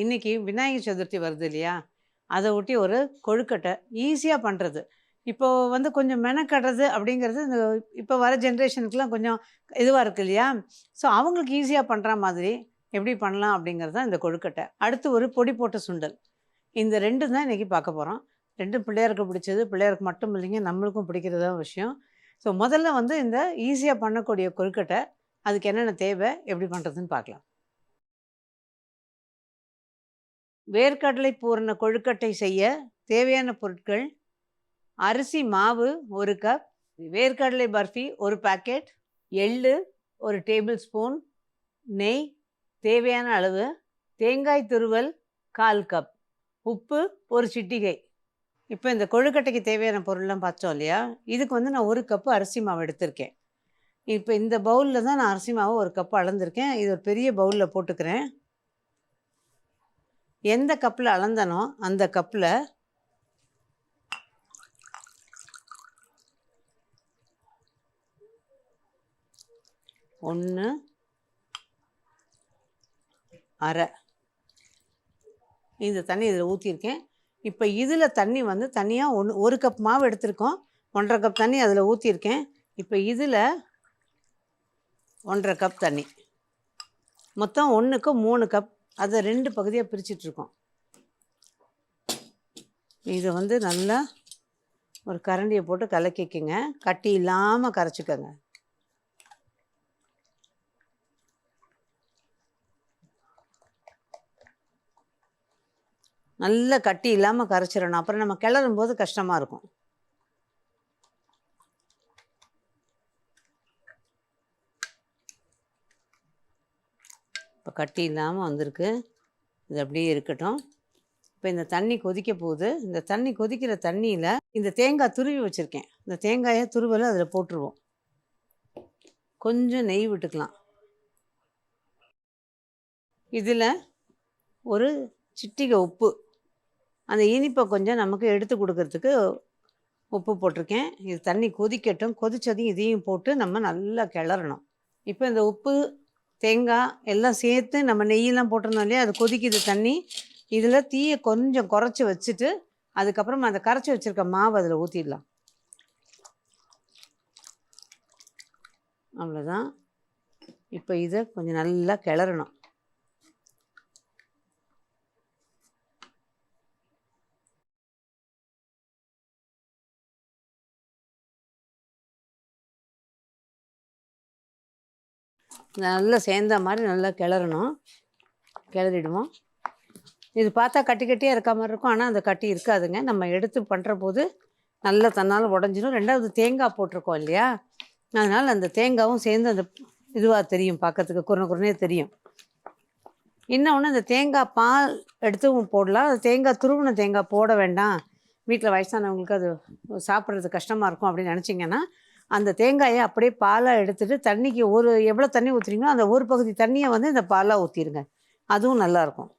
இன்றைக்கி விநாயகர் சதுர்த்தி வருது இல்லையா? அதை ஒட்டி ஒரு கொழுக்கட்டை ஈஸியாக பண்ணுறது இப்போது வந்து கொஞ்சம் மெனக்கடுறது அப்படிங்கிறது இந்த இப்போ வர ஜென்ரேஷனுக்குலாம் கொஞ்சம் இதுவாக இருக்குது இல்லையா? ஸோ அவங்களுக்கு ஈஸியாக பண்ணுற மாதிரி எப்படி பண்ணலாம் அப்படிங்கிறது தான் இந்த கொழுக்கட்டை. அடுத்து ஒரு பொடி போட்ட சுண்டல். இந்த ரெண்டு தான் இன்றைக்கி பார்க்க போகிறோம் ரெண்டும் பிள்ளையாருக்கு பிடிச்சது. பிள்ளையாருக்கு மட்டும் இல்லைங்க நம்மளுக்கும் பிடிக்கிறதா விஷயம். ஸோ முதல்ல வந்து இந்த ஈஸியாக பண்ணக்கூடிய கொழுக்கட்டை அதுக்கு என்னென்ன தேவை எப்படி பண்ணுறதுன்னு பார்க்கலாம். வேர்க்கடலை பூரண கொழுக்கட்டை செய்ய தேவையான பொருட்கள் அரிசி மாவு ஒரு கப் வேர்க்கடலை பர்ஃபி ஒரு பாக்கெட் எள்ளு ஒரு டேபிள் ஸ்பூன் நெய் தேவையான அளவு தேங்காய் துருவல் கால் கப் உப்பு ஒரு சிட்டிகை. இப்போ இந்த கொழுக்கட்டைக்கு தேவையான பொருள்லாம் பார்த்தோம் இல்லையா? இதுக்கு வந்து நான் ஒரு கப்பு அரிசி மாவு எடுத்திருக்கேன். இப்போ இந்த பவுலில் தான் நான் அரிசி மாவு ஒரு கப்பு அளந்திருக்கேன். இது ஒரு பெரிய பவுலில் போட்டுக்கிறேன். எந்த கப்பில் அளந்தனோ அந்த கப்பில் ஒன்று அரை. இந்த தண்ணி இதில் ஊற்றிருக்கேன் இப்போ இதில் தண்ணி வந்து தனியாக ஒன்று ஒரு கப் மாவு எடுத்திருக்கோம். ஒன்றரை கப் தண்ணி அதில் ஊற்றிருக்கேன் இப்போ இதில் ஒன்றரை கப் தண்ணி. மொத்தம் ஒன்றுக்கு மூணு கப் அதை ரெண்டு பகுதியாக பிரிச்சிட்ருக்கோம். இதை வந்து நல்லா ஒரு கரண்டியை போட்டு கலக்கிக்கங்க. கட்டி இல்லாமல் கரைச்சிக்கோங்க. நல்லா கட்டி இல்லாமல் கரைச்சிடணும் அப்புறம் நம்ம கிளறும் போது கஷ்டமாக இருக்கும். கட்டி இல்லாமல் வந்திருக்கு. இது அப்படியே இருக்கட்டும். இப்போ இந்த தண்ணி கொதிக்க போகுது. இந்த தண்ணி கொதிக்கிற தண்ணியில் இந்த தேங்காய் துருவி வச்சுருக்கேன். இந்த தேங்காயை துருவலை அதில் போட்டுருவோம். கொஞ்சம் நெய் விட்டுக்கலாம். இதில் ஒரு சிட்டிகை உப்பு. அந்த இனிப்பை கொஞ்சம் நமக்கு எடுத்து கொடுக்கறதுக்கு உப்பு போட்டிருக்கேன். இது தண்ணி கொதிக்கட்டும். கொதிச்சதையும் இதையும் போட்டு நம்ம நல்லா கிளறணும். இப்போ இந்த உப்பு தேங்காய் எல்லாம் சேர்த்து நம்ம நெய்யெல்லாம் போட்டிருந்தோம் இல்லையா? அது கொதிக்குது தண்ணி. இதில் தீயை கொஞ்சம் குறைச்சி வச்சுட்டு அதுக்கப்புறம் அந்த கரைச்சி வச்சுருக்க மாவு அதில் ஊற்றிடலாம் அவ்வளோதான் இப்போ இதை கொஞ்சம் நல்லா கிளறணும். நல்லா சேர்ந்த மாதிரி நல்லா கிளறணும். கிளறிடுவோம். இது பார்த்தா கட்டி கட்டியாக இருக்க மாதிரி இருக்கும். ஆனால் அந்த கட்டி இருக்காதுங்க. நம்ம எடுத்து பண்ணுற போது நல்லா தன்னால் உடஞ்சிடும் ரெண்டாவது தேங்காய் போட்டிருக்கோம் இல்லையா? அதனால் அந்த தேங்காவும் சேர்ந்து அந்த இதுவாக தெரியும் பார்க்கறதுக்கு. குறுன குறுனே தெரியும். இன்னொன்று அந்த தேங்காய் பால் எடுத்தும் போடலாம். அது தேங்காய் துருவின தேங்காய் போட வேண்டாம். வீட்டில் வயசானவங்களுக்கு அது சாப்பிட்றது கஷ்டமாக இருக்கும் அப்படின்னு நினச்சிங்கன்னா அந்த தேங்காயை அப்படியே பாலாக எடுத்துட்டு தண்ணிக்கு ஒரு எவ்வளோ தண்ணி ஊற்றுறீங்களோ அந்த ஒரு பகுதி தண்ணியை வந்து இந்த பாலாக ஊற்றிடுங்க அதுவும் நல்லாயிருக்கும்.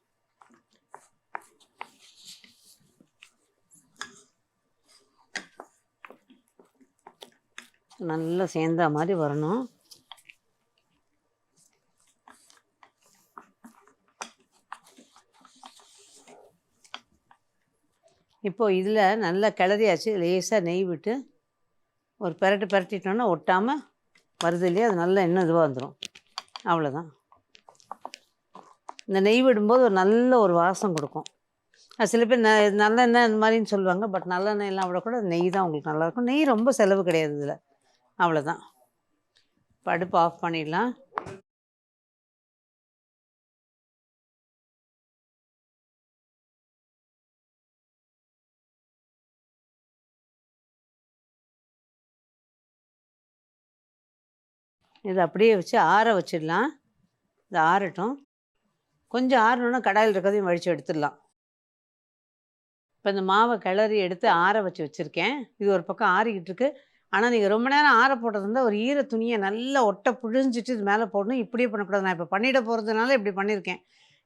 நல்லா சேர்ந்தா மாதிரி வரணும். இப்போது இதில் நல்லா கிளறியாச்சு லேசாக நெய் விட்டு ஒரு பெரட்டு பெரட்டிட்டோன்னா ஒட்டாமல் வருது இல்லையா? அது நல்லா இன்னும் இதுவாக வந்துடும் அவ்வளோதான் இந்த நெய் விடும்போது ஒரு நல்ல ஒரு வாசம் கொடுக்கும். அது சில பேர் ந நல்லெண்ணெய் இந்த மாதிரின்னு சொல்லுவாங்க. பட் நல்லெண்ணெயெல்லாம் விட கூட நெய் தான் உங்களுக்கு நல்லாயிருக்கும் நெய் ரொம்ப செலவு கிடையாது இதில். அவ்வளோதான் இப்போ அடுப்பு ஆஃப் பண்ணிடலாம். இதை அப்படியே வச்சு ஆற வச்சிடலாம். இது ஆறட்டும். கொஞ்சம் ஆறணுன்னா கடாயில் இருக்கிறதையும் வழித்து எடுத்துடலாம். இப்போ இந்த மாவை கிளறி எடுத்து ஆற வச்சு வச்சுருக்கேன். இது ஒரு பக்கம் ஆறிக்கிட்டு இருக்கு. ஆனால் நீங்கள் ரொம்ப நேரம் ஆற போட்டது இருந்தால் ஒரு ஈர துணியை நல்லா ஒட்டை புழிஞ்சிட்டு இது மேலே போடணும். இப்படியே பண்ணக்கூடாது. நான் இப்போ பண்ணிட போகிறதுனால இப்படி பண்ணியிருக்கேன்.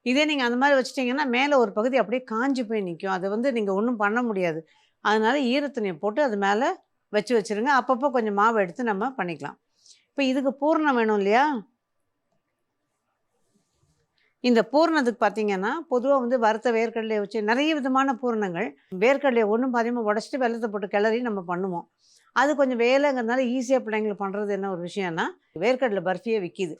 இதே நீங்கள் அந்த மாதிரி வச்சிட்டிங்கன்னா மேலே ஒரு பகுதி அப்படியே காஞ்சி போய் நிற்கும். அதை வந்து நீங்கள் ஒன்றும் பண்ண முடியாது. அதனால ஈரத்துணியை போட்டு அது மேலே வச்சு வச்சுருங்க. அப்பப்போ கொஞ்சம் மாவு எடுத்து நம்ம பண்ணிக்கலாம். இப்போ இதுக்கு பூர்ணம் வேணும் இல்லையா? இந்த பூரணத்துக்கு பார்த்தீங்கன்னா பொதுவாக வந்து வறுத்த வேர்க்கடலையை வச்சு நிறைய விதமான பூரணங்கள். வேர்க்கடலையை ஒன்றும் பாதியமாக உடச்சிட்டு வெள்ளத்தை போட்டு கிளறி நம்ம பண்ணுவோம். அது கொஞ்சம் வேலைங்கிறதுனால ஈஸியாக பிள்ளைங்களுக்கு பண்ணுறது என்ன ஒரு விஷயம்னா வேர்க்கடலை பர்ஃபியே விற்கிது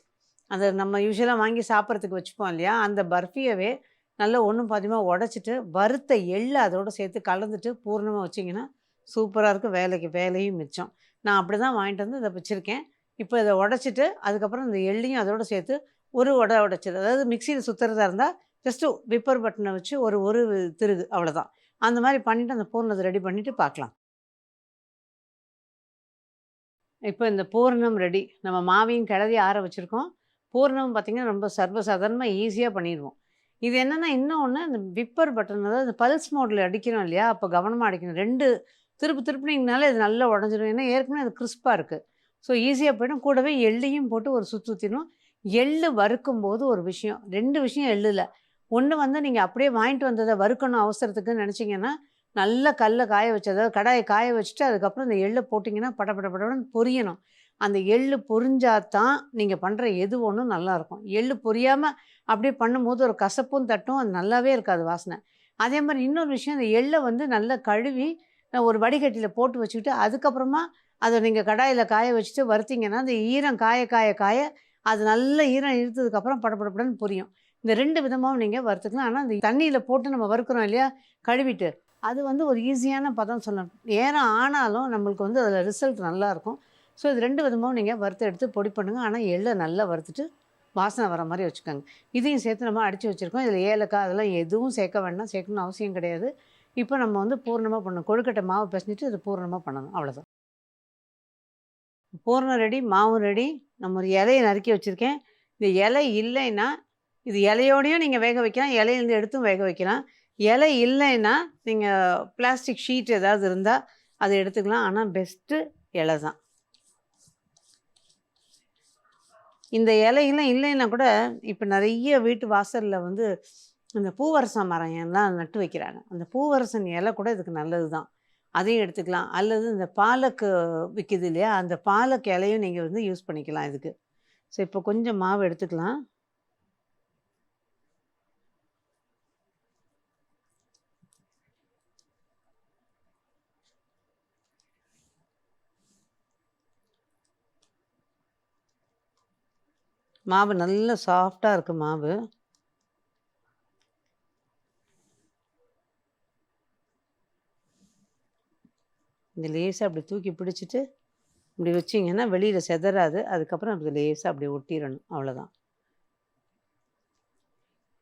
அதை நம்ம யூஸ்வலாக வாங்கி சாப்பிட்றதுக்கு வச்சுப்போம் இல்லையா? அந்த பர்ஃபியவே நல்லா ஒன்றும் பாதியமாக உடச்சிட்டு வறுத்த எள்ளு அதோடு சேர்த்து கலந்துட்டு பூர்ணமாக வச்சிங்கன்னா சூப்பராக இருக்கும். வேலைக்கு வேலையும் மிச்சம். நான் அப்படி தான் வாங்கிட்டு வந்து இதை வச்சுருக்கேன். இப்போ இதை உடச்சிட்டு அதுக்கப்புறம் இந்த எள்ளையும் அதோடு சேர்த்து ஒரு உட உடைச்சது அதாவது மிக்சியில் சுற்றுறதா இருந்தால் ஜஸ்ட்டு விப்பர் பட்டனை வச்சு ஒரு ஒரு திருகு அவ்வளோதான் அந்த மாதிரி பண்ணிவிட்டு அந்த பூர்ணத்தை ரெடி பண்ணிவிட்டு பார்க்கலாம். இப்போ இந்த பூர்ணம் ரெடி நம்ம மாவையும் கிளறி ஆற வச்சுருக்கோம். பூர்ணம் பார்த்திங்கன்னா ரொம்ப சர்வசாதாரணமாக ஈஸியாக பண்ணிடுவோம். இது என்னென்னா இன்னொன்று இந்த விப்பர் பட்டன் அதாவது இந்த பல்ஸ் மோடில் அடிக்கிறோம் இல்லையா? அப்போ கவனமாக அடிக்கணும். ரெண்டு திருப்பு திருப்பினீங்கனால இது நல்லா உடஞ்சிடும் ஏன்னா ஏற்கனவே அது கிறிஸ்பாக இருக்குது ஸோ ஈஸியாக போய்டும். கூடவே எள்ளையும் போட்டு ஒரு சுற்றி சுற்றிடும் எள்ளு வறுக்கும்போது ஒரு விஷயம். ரெண்டு விஷயம் எள்ளில். ஒன்று வந்து நீங்கள் அப்படியே வாங்கிட்டு வந்ததை வறுக்கணும் அவசரத்துக்குன்னு நினச்சிங்கன்னா நல்ல கல்லை காய வச்சு அதாவது கடாயை காய வச்சுட்டு அதுக்கப்புறம் இந்த எள்ளை போட்டிங்கன்னா பட பட பொரியணும். அந்த எள்ளு பொரிஞ்சாதான் நீங்கள் பண்ணுற எது ஒன்றும் நல்லாயிருக்கும். எள்ளு பொரியாமல் அப்படியே பண்ணும்போது ஒரு கசப்பும் தட்டும். அது நல்லாவே இருக்காது வாசனை. அதே மாதிரி இன்னொரு விஷயம் அந்த எள்ளை வந்து நல்லா கழுவி ஒரு வடிகட்டியில் போட்டு வச்சுக்கிட்டு அதுக்கப்புறமா அதை நீங்கள் கடாயில் காய வச்சுட்டு வறுத்திங்கன்னா அந்த ஈரம் காய காய காய அது நல்ல ஈரம் இழுத்ததுக்கப்புறம் படப்படப்படன்னு புரியும். இந்த ரெண்டு விதமாகவும் நீங்கள் வறுத்துக்கலாம். ஆனால் அந்த தண்ணியில் போட்டு நம்ம வறுக்கிறோம் இல்லையா கழுவிட்டு அது வந்து ஒரு ஈஸியான பதம் சொல்லணும். நேரம் ஆனாலும் நம்மளுக்கு வந்து அதில் ரிசல்ட் நல்லாயிருக்கும். ஸோ இது ரெண்டு விதமாகவும் நீங்கள் வறுத்து எடுத்து பொடி பண்ணுங்கள் ஆனால் எள்ளை நல்லா வறுத்துட்டு வாசனை வர மாதிரி வச்சுக்கோங்க. இதையும் சேர்த்து நம்ம அடித்து வச்சுருக்கோம். இதில் ஏலக்காய் அதெல்லாம் எதுவும் சேர்க்க வேண்டாம். சேர்க்கணும்னு அவசியம் கிடையாது. இப்போ நம்ம வந்து பூர்ணமாக பண்ணணும். கொழுக்கட்டை மாவு பிசைஞ்சிட்டு இது பூர்ணமாக பண்ணணும். அவ்வளோதான் பூர்ணம் ரெடி மாவும் ரெடி. நம்ம ஒரு இலையை நறுக்கி வச்சுருக்கேன். இந்த இலை இல்லைன்னா இது இலையோடையும் நீங்கள் வேக வைக்கலாம் இலையிலேருந்து எடுத்தும் வேக வைக்கலாம். இலை இல்லைன்னா நீங்கள் பிளாஸ்டிக் ஷீட் ஏதாவது இருந்தால் அதை எடுத்துக்கலாம். ஆனால் பெஸ்ட்டு இலை தான். இந்த இலையெல்லாம் இல்லைன்னா கூட இப்போ நிறைய வீட்டு வாசலில் வந்து இந்த பூவரசம் மரம் எல்லாம் நட்டு வைக்கிறாங்க. அந்த பூவரசன் இலை கூட இதுக்கு நல்லது தான் அதையும் எடுத்துக்கலாம். அல்லது இந்த பாலக்கு விற்கிது இல்லையா? அந்த பாலக்கு இலையும் நீங்கள் வந்து யூஸ் பண்ணிக்கலாம் இதுக்கு. ஸோ இப்போ கொஞ்சம் மாவு எடுத்துக்கலாம். மாவு நல்ல சாஃப்டாக இருக்குது மாவு. இந்த லேசாக அப்படி தூக்கி பிடிச்சிட்டு இப்படி வச்சிங்கன்னா வெளியில் செதறாது. அதுக்கப்புறம் அப்படி லேசாக அப்படி ஒட்டிடணும். அவ்வளோதான்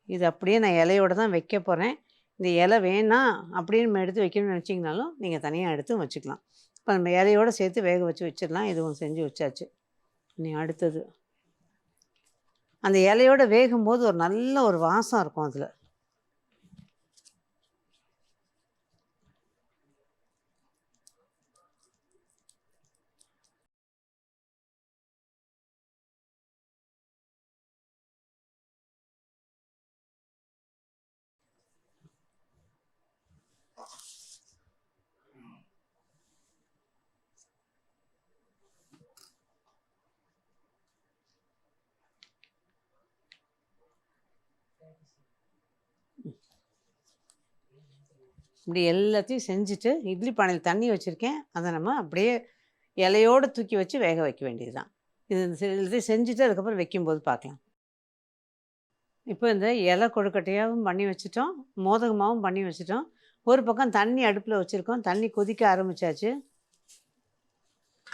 இது அப்படியே நான் இலையோடு தான் வைக்க போகிறேன் இந்த இலை வேணாம் அப்படின்னு நம்ம எடுத்து வைக்கணும்னு நினச்சிங்கனாலும் நீங்கள் தனியாக எடுத்து வச்சுக்கலாம். இப்போ நம்ம இலையோடு சேர்த்து வேக வச்சு வச்சிடலாம். இதுவும் செஞ்சு வச்சாச்சு. நீ அடுத்தது. அந்த இலையோடு வேகும்போது ஒரு நல்ல ஒரு வாசம் இருக்கும் அதில். இப்படி எல்லாத்தையும் செஞ்சுட்டு இட்லி பானையில் தண்ணி வச்சுருக்கேன். அதை நம்ம அப்படியே இலையோடு தூக்கி வச்சு வேக வைக்க வேண்டியது தான் இது எல்லாத்தையும் செஞ்சுட்டு அதுக்கப்புறம் வைக்கும்போது பார்க்கலாம். இப்போ இந்த இலை கொழுக்கட்டையாகவும் பண்ணி வச்சுட்டோம். மோதகமாகவும் பண்ணி வச்சுட்டோம். ஒரு பக்கம் தண்ணி அடுப்பில் வச்சுருக்கோம். தண்ணி கொதிக்க ஆரம்பித்தாச்சு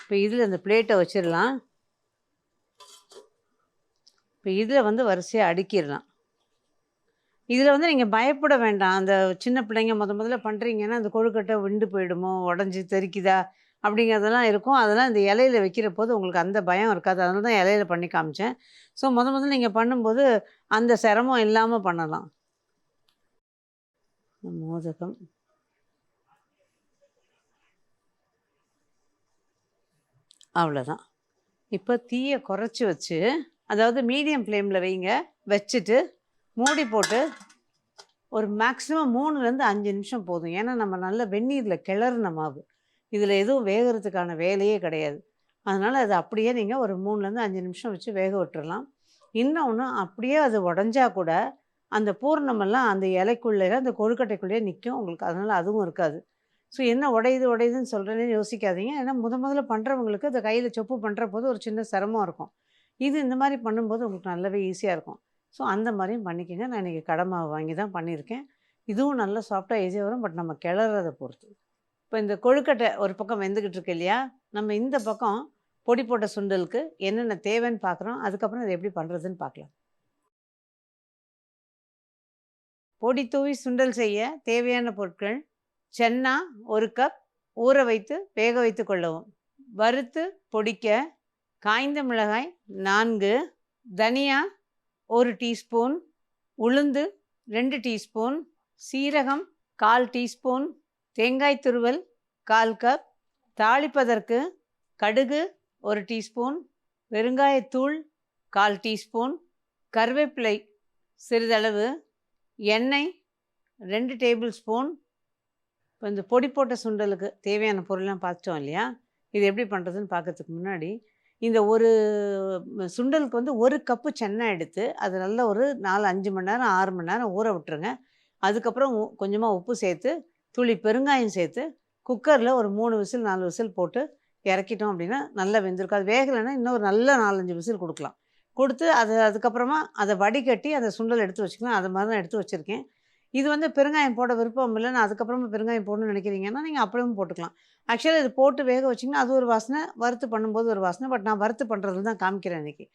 இப்போ இதில் இந்த பிளேட்டை வச்சிடலாம். இப்போ இதில் வந்து வரிசையாக அடுக்கிடலாம். இதில் வந்து நீங்கள் பயப்பட வேண்டாம். அந்த சின்ன பிள்ளைங்க முத முதல்ல பண்ணுறீங்கன்னா அந்த கொழுக்கட்டை விண்டு போயிடுமோ உடஞ்சி தெறிக்குதா அப்படிங்கிறதெல்லாம் இருக்கும். அதெல்லாம் இந்த இலையில வைக்கிற போது உங்களுக்கு அந்த பயம் இருக்காது. அதனால தான் இலையில பண்ணி காமிச்சேன். ஸோ முத முதல்ல நீங்கள் பண்ணும்போது அந்த சிரமம் இல்லாமல் பண்ணலாம். மோதகம். அவ்வளோதான் இப்போ தீயை குறைச்சி வச்சு அதாவது மீடியம் ஃப்ளேமில் வைங்க. வச்சுட்டு மூடி போட்டு ஒரு மேக்ஸிமம் மூணுலேருந்து அஞ்சு நிமிஷம் போதும். ஏன்னா நம்ம நல்ல வெந்நீரில் கிளறுன மாவு. இதில் எதுவும் வேகிறதுக்கான வேலையே கிடையாது. அதனால் அது அப்படியே நீங்கள் ஒரு மூணுலேருந்து அஞ்சு நிமிஷம் வச்சு வேக விட்டுறலாம். இன்னொன்று அப்படியே அது உடஞ்சா கூட அந்த பூர்ணமெல்லாம் அந்த இலைக்குள்ளே அந்த கொழுக்கட்டைக்குள்ளேயே நிற்கும் உங்களுக்கு அதனால் அதுவும் இருக்காது. ஸோ என்ன உடையுது உடையுதுன்னு சொல்கிறேன்னு யோசிக்காதீங்க. ஏன்னா முத முதல்ல பண்ணுறவங்களுக்கு அந்த கையில் சொப்பு பண்ணுற போது ஒரு சின்ன சிரமம் இருக்கும். இது இந்த மாதிரி பண்ணும்போது உங்களுக்கு நல்லாவே ஈஸியாக இருக்கும். ஸோ அந்த மாதிரியும் பண்ணிக்கோங்க. நான் இன்றைக்கி கடை மாவு வாங்கி தான் பண்ணியிருக்கேன். இதுவும் நல்லா சாஃப்டாக ஈஸியாக வரும். பட் நம்ம கிளறதை பொறுத்து. இப்போ இந்த கொழுக்கட்டை ஒரு பக்கம் வெந்துக்கிட்டு இருக்கு இல்லையா? நம்ம இந்த பக்கம் பொடி போட்ட சுண்டலுக்கு என்னென்ன தேவைன்னு பார்க்குறோம் அதுக்கப்புறம் அதை எப்படி பண்ணுறதுன்னு பார்க்கலாம் பொடி தூவி சுண்டல் செய்ய தேவையான பொருட்கள் சென்னா ஒரு கப் ஊற வைத்து வேக வைத்து கொள்ளவும். வறுத்து பொடிக்க காய்ந்த மிளகாய் நான்கு தனியா ஒரு டீஸ்பூன் உளுந்து ரெண்டு டீஸ்பூன் சீரகம் கால் டீஸ்பூன் தேங்காய் துருவல் கால் கப். தாளிப்பதற்கு கடுகு ஒரு டீஸ்பூன் பெருங்காயத்தூள் கால் டீஸ்பூன் கருவேப்பிலை சிறிதளவு எண்ணெய் ரெண்டு டேபிள் ஸ்பூன். இப்போ இந்த பொடி போட்ட சுண்டலுக்கு தேவையான பொருள்லாம் பார்த்துட்டோம் இல்லையா? இது எப்படி பண்ணுறதுன்னு பார்க்கறதுக்கு முன்னாடி இந்த ஒரு சுண்டலுக்கு வந்து ஒரு கப்பு சென்னை எடுத்து அது நல்ல ஒரு நாலு அஞ்சு மணி நேரம் ஆறு மணி நேரம் ஊற விட்டுருங்க. அதுக்கப்புறம் கொஞ்சமாக உப்பு சேர்த்து துளி பெருங்காயம் சேர்த்து குக்கரில் ஒரு மூணு விசில் நாலு விசில் போட்டு இறக்கிட்டோம் அப்படின்னா நல்லா வெந்திருக்கும். அது வேகலைன்னா இன்னும் ஒரு நல்ல நாலஞ்சு விசில் கொடுக்கலாம். கொடுத்து அது அதுக்கப்புறமா அதை வடிகட்டி அந்த சுண்டல் எடுத்து வச்சுக்கலாம். அது மாதிரி தான் எடுத்து வச்சுருக்கேன். இது வந்து பெருங்காயம் போட விருப்பம் இல்லை நான் அதுக்கப்புறமா பெருங்காயம் போடணும்னு நினைக்கிறீங்கன்னா நீங்கள் அப்படியும் போட்டுக்கலாம். ஆக்சுவலாக இது போட்டு வேக வச்சிங்கன்னா அது ஒரு வாசனை வறுத்து பண்ணும்போது ஒரு வாசனை பட் நான் வறுத்து பண்ணுறதுல தான் காமிக்கிறேன் இன்றைக்கி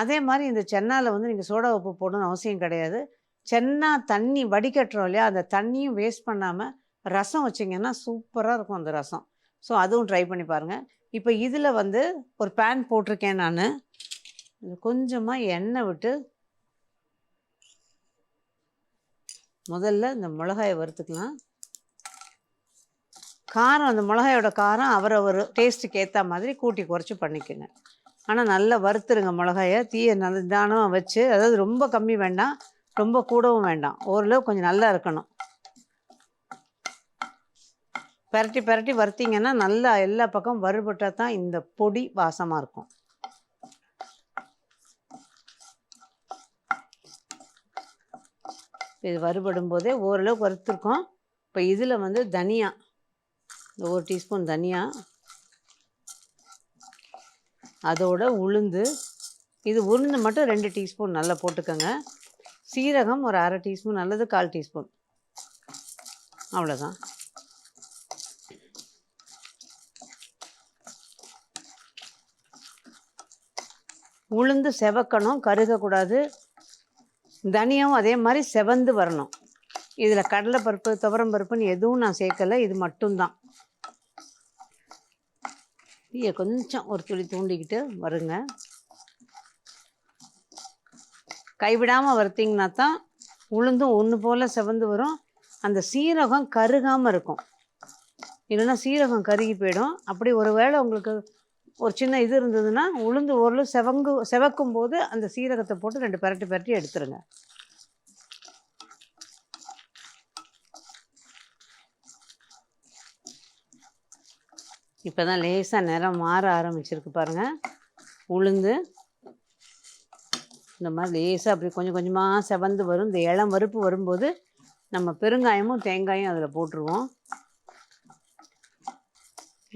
அதே மாதிரி இந்த சென்னாவில் வந்து நீங்கள் சோடா உப்பு போடணும்னு அவசியம் கிடையாது. சென்னா தண்ணி வடிகட்டுறோம் இல்லையா அந்த தண்ணியும் வேஸ்ட் பண்ணாமல் ரசம் வச்சிங்கன்னா சூப்பராக இருக்கும் அந்த ரசம். ஸோ அதுவும் ட்ரை பண்ணி பாருங்கள் இப்போ இதில் வந்து ஒரு பேன் போட்டிருக்கேன் நான். கொஞ்சமாக எண்ணெய் விட்டு முதல்ல இந்த மிளகாயை வறுத்துக்கலாம். காரம் அந்த மிளகாயோட காரம் அவரவர் டேஸ்ட்டுக்கு ஏற்ற மாதிரி கூட்டி குறைச்சி பண்ணிக்கோங்க. ஆனால் நல்லா வறுத்துருங்க மிளகாயை. தீயை நல்ல நிதானமாக வச்சு அதாவது ரொம்ப கம்மி வேண்டாம் ரொம்ப கூடவும் வேண்டாம். ஓரளவு கொஞ்சம் நல்லா இருக்கணும். பரட்டி பரட்டி வறுத்திங்கன்னா நல்லா எல்லா பக்கம் வறுபட்டால் தான் இந்த பொடி வாசமாக இருக்கும். இது வறுபடும் போதே ஓரளவுக்கு வறுத்துருக்கோம். இப்போ இதில் வந்து தனியாக இந்த ஒரு டீஸ்பூன் தனியா. அதோட உளுந்து. இது உளுந்து மட்டும் ரெண்டு டீஸ்பூன் நல்லா போட்டுக்கோங்க. சீரகம் ஒரு அரை டீஸ்பூன் அல்லது கால் டீஸ்பூன். அவ்வளோதான் உளுந்து செவக்கணும் கருகக்கூடாது. தனியாவும் அதே மாதிரி செவந்து வரணும். இதில் கடலைப்பருப்பு துவரம் பருப்புன்னு எதுவும் நான் சேர்க்கலை இது மட்டும்தான். தீயை கொஞ்சம் ஒரு துளி தூண்டிக்கிட்டு வருங்க. கைவிடாமல் வறுத்திங்கன்னா தான் உளுந்தும் ஒன்று போல் செவந்து வரும். அந்த சீரகம் கருகாமல் இருக்கும். இல்லைன்னா சீரகம் கருகி போயிடும். அப்படி ஒரு வேளை உங்களுக்கு ஒரு சின்ன இது இருந்ததுன்னா உளுந்து ஓரளவு செவங்கு செவக்கும் போது அந்த சீரகத்தை போட்டு ரெண்டு பரட்டி பரட்டி எடுத்துருங்க. இப்போ தான் லேசாக நிறம் மாற ஆரம்பிச்சிருக்கு பாருங்கள் உளுந்து. இந்த மாதிரி லேசாக அப்படி கொஞ்சம் கொஞ்சமாக செவந்து வரும். இந்த இளம் வறுப்பு வரும்போது நம்ம பெருங்காயமும் தேங்காயும் அதில் போட்டுருவோம்.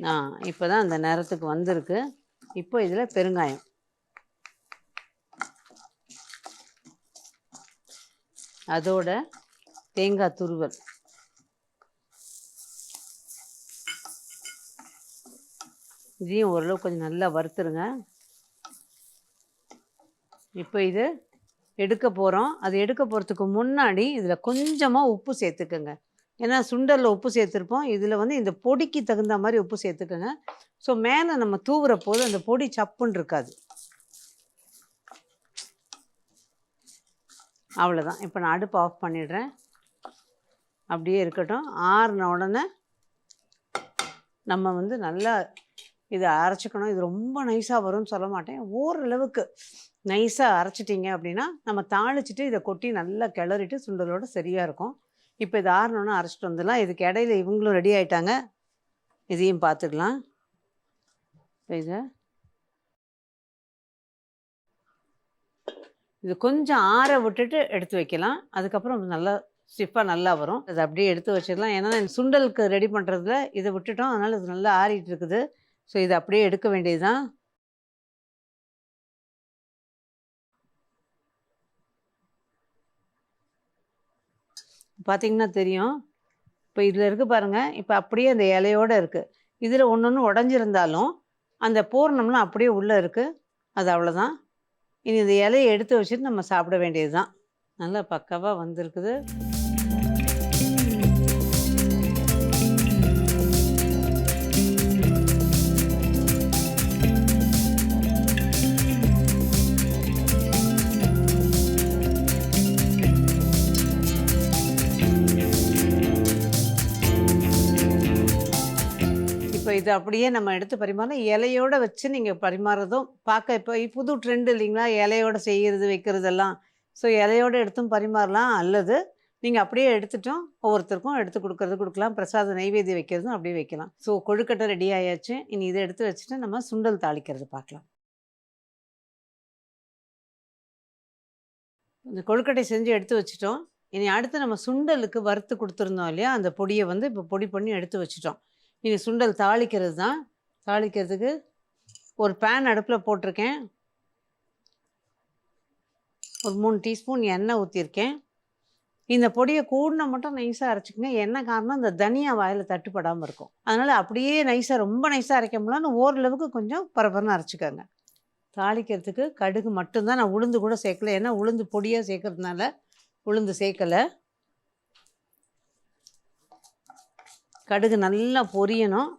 ஆ இப்போ தான் அந்த நிறத்துக்கு வந்திருக்கு. இப்போ இதில் பெருங்காயம். அதோட தேங்காய் துருவல். இதையும் ஓரளவு கொஞ்சம் நல்லா வறுத்துருங்க. இப்போ இது எடுக்க போகிறோம் அது எடுக்க போகிறதுக்கு முன்னாடி இதில் கொஞ்சமாக உப்பு சேர்த்துக்கோங்க. ஏன்னா சுண்டலில் உப்பு சேர்த்துருப்போம். இதில் வந்து இந்த பொடிக்கு தகுந்த மாதிரி உப்பு சேர்த்துக்கோங்க. ஸோ மேலே நம்ம தூவுற போது அந்த பொடி சப்புன்னு இருக்காது. அவ்வளோதான் இப்போ நான் அடுப்பு ஆஃப் பண்ணிடுறேன். அப்படியே இருக்கட்டும். ஆறுன உடனே நம்ம வந்து நல்லா இதை அரைச்சிக்கணும். இது ரொம்ப நைஸாக வரும்னு சொல்ல மாட்டேன். ஓரளவுக்கு நைஸாக அரைச்சிட்டிங்க அப்படின்னா நம்ம தாளிச்சிட்டு இதை கொட்டி நல்லா கிளறிட்டு சுண்டலோடு சரியாக இருக்கும். இப்போ இது ஆறணுன்னு அரைச்சிட்டு வந்துடலாம். இதுக்கு இடையில இவங்களும் ரெடி ஆகிட்டாங்க இதையும் பார்த்துக்கலாம் இப்போ இதை இது கொஞ்சம் ஆற விட்டுட்டு எடுத்து வைக்கலாம். அதுக்கப்புறம் நல்லா ஸ்டிஃபாக நல்லா வரும். இதை அப்படியே எடுத்து வச்சிடலாம். ஏன்னா சுண்டலுக்கு ரெடி பண்ணுறதுல இதை விட்டுட்டோம். அதனால் இது நல்லா ஆறிட்டு இருக்குது. ஸோ இதை அப்படியே எடுக்க வேண்டியது தான் பார்த்தீங்கன்னா தெரியும். இப்போ இதில் இருக்குது பாருங்கள் இப்போ அப்படியே அந்த இலையோடு இருக்குது இதில் ஒன்று ஒன்று உடஞ்சிருந்தாலும் அந்த பூர்ணம்லாம் அப்படியே உள்ளே இருக்குது அது அவ்வளோதான் இனி இந்த இலையை எடுத்து வச்சுட்டு நம்ம சாப்பிட வேண்டியது தான் நல்லா பக்காவாக வந்திருக்குது. இது அப்படியே நம்ம எடுத்து பரிமாறலாம் இலையோடு வச்சு நீங்கள் பரிமாறுறதும் பார்க்க இப்போ புது ட்ரெண்ட் இல்லைங்களா? இலையோடு செய்கிறது வைக்கிறதெல்லாம். ஸோ இலையோட எடுத்தும் பரிமாறலாம். அல்லது நீங்கள் அப்படியே எடுத்துட்டோம் ஒவ்வொருத்தருக்கும் எடுத்து கொடுக்கறது கொடுக்கலாம். பிரசாத நைவேத்தியம் வைக்கிறதும் அப்படியே வைக்கலாம். ஸோ கொழுக்கட்டை ரெடி ஆயாச்சு. இனி இதை எடுத்து வச்சுட்டு நம்ம சுண்டல் தாளிக்கிறது பார்க்கலாம். இந்த கொழுக்கட்டை செஞ்சு எடுத்து வச்சுட்டோம். இனி அடுத்து நம்ம சுண்டலுக்கு வறுத்து கொடுத்துருந்தோம் இல்லையா? அந்த பொடியை வந்து இப்போ பொடி பண்ணி எடுத்து வச்சுட்டோம். இது சுண்டல் தாளிக்கிறது தான். தாளிக்கிறதுக்கு ஒரு பேன் அடுப்பில் போட்டிருக்கேன். ஒரு மூணு டீஸ்பூன் எண்ணெய் ஊற்றிருக்கேன் இந்த பொடியை கூடினா மட்டும் நைஸாக அரைச்சிக்கங்க. என்ன காரணம்? இந்த தனியா வாயில் தட்டுப்படாமல் இருக்கும். அதனால் அப்படியே நைஸாக ரொம்ப நைஸாக அரைக்க முடியலன்னு ஓரளவுக்கு கொஞ்சம் பரபரன்னு அரைச்சிக்கோங்க. தாளிக்கிறதுக்கு கடுகு மட்டும்தான் நான் உளுந்து கூட சேர்க்கல. ஏன்னா உளுந்து பொடியாக சேர்க்கறதுனால உளுந்து சேர்க்கலை. கடுகு நல்லா பொரியணும்.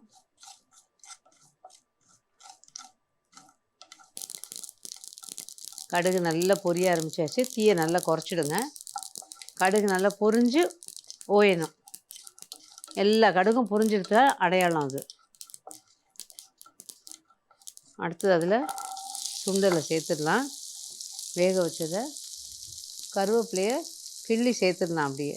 கடுகு நல்லா பொரிய ஆரம்பிச்சாச்சு. தீயை நல்லா குறைச்சிடுங்க. கடுகு நல்லா பொரிஞ்சு ஓயணும். எல்லா கடுகும் பொரிஞ்சிருக்க அடையாளம் அது. அடுத்தது அதில் சுண்டலை சேர்த்துடலாம். வேக வச்சதை கருவேப்பிலையை கிள்ளி சேர்த்துடலாம் அப்படியே.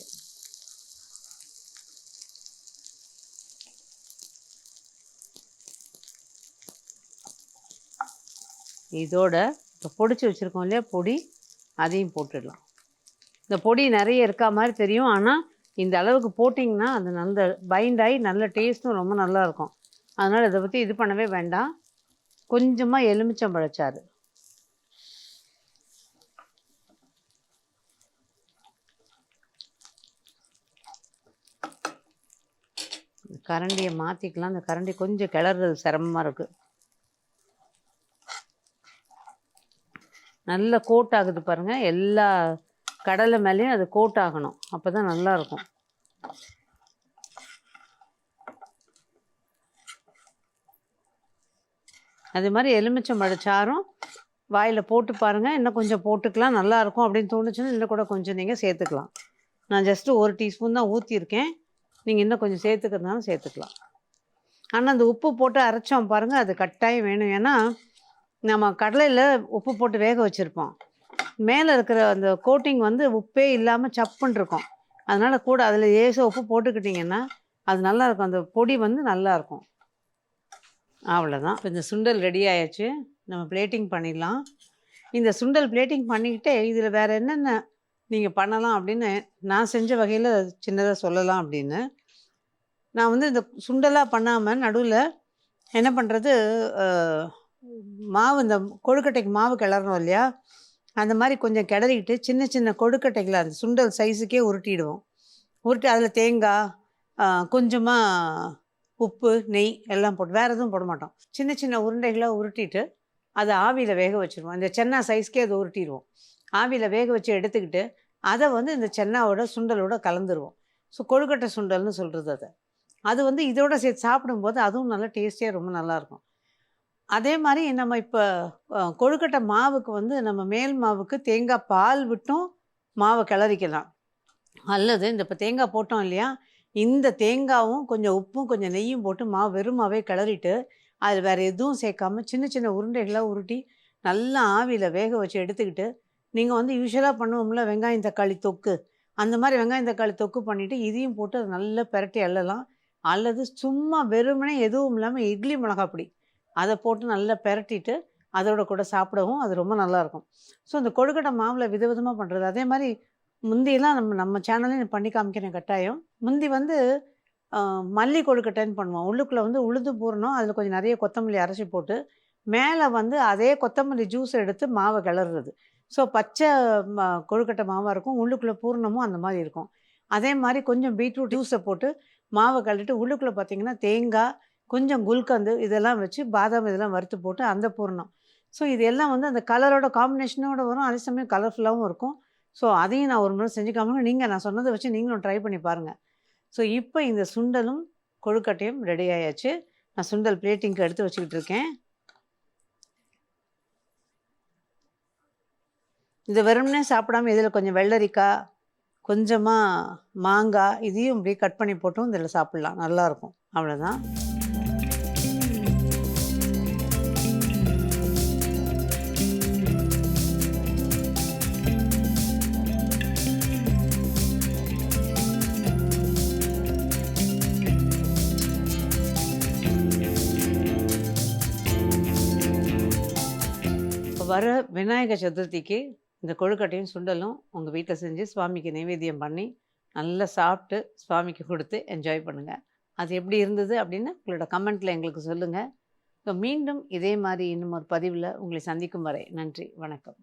இதோட இப்போ பொடிச்சு வச்சுருக்கோம் இல்லையா? பொடி. அதையும் போட்டுடலாம். இந்த பொடி நிறைய இருக்கா மாதிரி தெரியும். ஆனால் இந்த அளவுக்கு போட்டிங்கன்னா அது நல்ல பைண்ட் ஆகி நல்ல டேஸ்ட்டும் ரொம்ப நல்லா இருக்கும். அதனால் இதை பற்றி இது பண்ணவே வேண்டாம். கொஞ்சமாக எலுமிச்சம் பழச்சாறு கரண்டியை மாற்றிக்கலாம் அந்த கரண்டி கொஞ்சம் கிளறது சிரமமாக இருக்குது நல்ல கோட் ஆகுது பாருங்கள் எல்லா கடலை மேலேயும் அது கோட் ஆகணும். அப்போ தான் நல்லாயிருக்கும் அது மாதிரி எலுமிச்சை சாறும் வாயில் போட்டு பாருங்கள் இன்னும் கொஞ்சம் போட்டுக்கலாம். நல்லாயிருக்கும் அப்படின்னு தோணுச்சுன்னா இன்னும் கூட கொஞ்சம் நீங்கள் சேர்த்துக்கலாம். நான் ஜஸ்ட்டு ஒரு டீஸ்பூன் தான் ஊற்றிருக்கேன் நீங்கள் இன்னும் கொஞ்சம் சேர்த்துக்கிறதுனாலும் சேர்த்துக்கலாம். ஆனால் அந்த உப்பு போட்டு அரைச்சோம் பாருங்கள் அது கட்டாயம் வேணும். ஏன்னா நம்ம கடலையில் உப்பு போட்டு வேக வச்சுருப்போம். மேலே இருக்கிற அந்த கோட்டிங் வந்து உப்பே இல்லாமல் சப்புன்னு இருக்கும். அதனால் கூட அதில் ஏசோ உப்பு போட்டுக்கிட்டிங்கன்னா அது நல்லாயிருக்கும் அந்த பொடி வந்து நல்லாயிருக்கும் அவ்வளோதான் இப்போ இந்த சுண்டல் ரெடி ஆயாச்சு. நம்ம பிளேட்டிங் பண்ணிடலாம். இந்த சுண்டல் பிளேட்டிங் பண்ணிக்கிட்டே இதில் வேறு என்னென்ன நீங்கள் பண்ணலாம் அப்படின்னு நான் செஞ்ச வகையில் சின்னதாக சொல்லலாம் அப்படின்னு. நான் வந்து இந்த சுண்டலாக பண்ணாமல் நடுவில் என்ன பண்ணுறது மாவு இந்த கொழுக்கட்டைக்கு மாவு கிளறணும் இல்லையா? அந்த மாதிரி கொஞ்சம் கிளறிக்கிட்டு சின்ன சின்ன கொழுக்கட்டைகளை அந்த சுண்டல் சைஸுக்கே உருட்டிடுவோம். உருட்டி அதில் தேங்காய் கொஞ்சமாக உப்பு நெய் எல்லாம் போட்டு வேறு எதுவும் போட மாட்டோம். சின்ன சின்ன உருண்டைகளாக உருட்டிட்டு அதை ஆவியில் வேக வச்சுருவோம். இந்த சென்னா சைஸ்க்கே அதை உருட்டிடுவோம். ஆவியில் வேக வச்சு எடுத்துக்கிட்டு அதை வந்து இந்த சென்னாவோட சுண்டலோட கலந்துருவோம். ஸோ கொழுக்கட்டை சுண்டல்னு சொல்கிறது அதை. அது வந்து இதோட சேர்த்து சாப்பிடும்போது அதுவும் நல்லா டேஸ்டியாக ரொம்ப நல்லாயிருக்கும் அதே மாதிரி நம்ம இப்போ கொழுக்கட்டை மாவுக்கு வந்து நம்ம மேல் மாவுக்கு தேங்காய் பால் விட்டும் மாவை கிளறிக்கலாம். அல்லது இந்த இப்போ தேங்காய் போட்டோம் இல்லையா இந்த தேங்காவும் கொஞ்சம் உப்பும் கொஞ்சம் நெய்யும் போட்டு மாவு வெறுமாவே கிளறிட்டு அதில் வேறு எதுவும் சேர்க்காம சின்ன சின்ன உருண்டைகளாக உருட்டி நல்லா ஆவியில் வேக வச்சு எடுத்துக்கிட்டு நீங்கள் வந்து யூஸ்வலாக பண்ணுவோம்ல வெங்காயம் தக்காளி தொக்கு. அந்த மாதிரி வெங்காயம் தக்காளி தொக்கு பண்ணிவிட்டு இதையும் போட்டு அதை நல்லா பெரட்டி அள்ளலாம். அல்லது சும்மா வெறுமனே எதுவும் இல்லாமல் இட்லி மிளகாப்பொடி அதை போட்டு நல்லா பெரட்டிட்டு அதோட கூட சாப்பிடவும் அது ரொம்ப நல்லாயிருக்கும். ஸோ இந்த கொழுக்கட்டை மாவில் விதவிதமாக பண்ணுறது அதே மாதிரி முந்தியெல்லாம் நம்ம நம்ம சேனல்லையும் பண்ணி காமிக்கிறேன் கட்டாயம். முந்தி வந்து மல்லி கொழுக்கட்டைன்னு பண்ணுவோம். உள்ளுக்குள்ளே வந்து உளுந்து பூரணம். அதில் கொஞ்சம் நிறைய கொத்தமல்லி அரைச்சி போட்டு மேலே வந்து அதே கொத்தமல்லி ஜூஸ் எடுத்து மாவை கிளறுறது. ஸோ பச்சை மா கொழுக்கட்டை மாவாக இருக்கும். உள்ளுக்குள்ளே பூரணமும் அந்த மாதிரி இருக்கும். அதே மாதிரி கொஞ்சம் பீட்ரூட் ஜூஸை போட்டு மாவை கழட்டிட்டு உள்ளுக்குள்ளே பார்த்தீங்கன்னா தேங்காய் கொஞ்சம் குல்கந்து இதெல்லாம் வச்சு பாதாம் இதெல்லாம் வறுத்து போட்டு அந்த பூர்ணம். ஸோ இது எல்லாம் வந்து அந்த கலரோட காம்பினேஷனோட வரும். அதே சமயம் கலர்ஃபுல்லாகவும் இருக்கும். ஸோ அதையும் நான் ஒரு முறை செஞ்சு நீங்கள் நான் சொன்னதை வச்சு நீங்களும் ட்ரை பண்ணி பாருங்கள் ஸோ இப்போ இந்த சுண்டலும் கொழுக்கட்டையும் ரெடி ஆயாச்சு. நான் சுண்டல் பிளேட்டிங்க்கு எடுத்து வச்சுக்கிட்டு இருக்கேன். இது வெறும்னே சாப்பிடாம இதில் கொஞ்சம் வெள்ளரிக்காய் கொஞ்சமாக மாங்காய் இதையும் இப்படி கட் பண்ணி போட்டும். இதில் சாப்பிட்லாம். நல்லாயிருக்கும் அவ்வளோதான் வர விநாயகர் சதுர்த்திக்கு இந்த கொழுக்கட்டையும் சுண்டலும் உங்கள் வீட்டில் செஞ்சு சுவாமிக்கு நைவேத்தியம் பண்ணி நல்லா சாப்பிட்டு சுவாமிக்கு கொடுத்து என்ஜாய் பண்ணுங்கள் அது எப்படி இருந்தது அப்படின்னு உங்களோட கமெண்ட்டில் எங்களுக்கு சொல்லுங்கள் ஸோ மீண்டும் இதே மாதிரி இன்னும் ஒரு பதிவில் உங்களை சந்திக்கும் வரை நன்றி வணக்கம்.